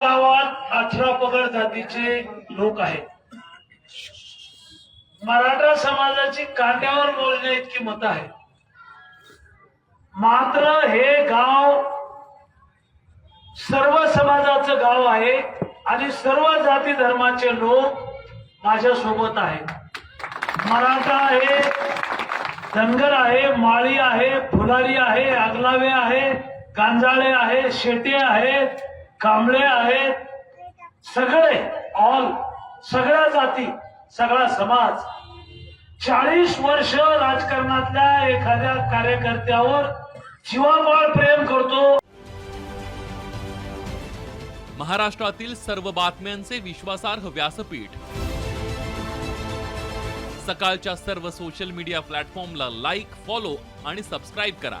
गावात अठरा पगड जातीचे लोक आहेत. मराठा समाजाची कांद्यावर बोलण्या इतकी मत आहे मात्र हे गाव सर्व समाजाचं गाव आहे आणि सर्व जाती धर्माचे लोक माझ्या सोबत आहेत. मराठा आहे धनगर आहे माळी आहे फुलारी आहे आगलावे आहे गांजाळे आहे शेटे आहेत कांबळे आहेत. सगळे ऑल सगळ्या जाती सगळा समाज. चाळीस वर्ष राजकारणातल्या एखाद्या कार्यकर्त्यावर जीवाबाळ प्रेम करतो. महाराष्ट्रातील सर्व बातम्यांचे विश्वासार्ह व्यासपीठ. सकाळच्या सर्व सोशल मीडिया प्लॅटफॉर्मला लाईक फॉलो आणि सबस्क्राईब करा.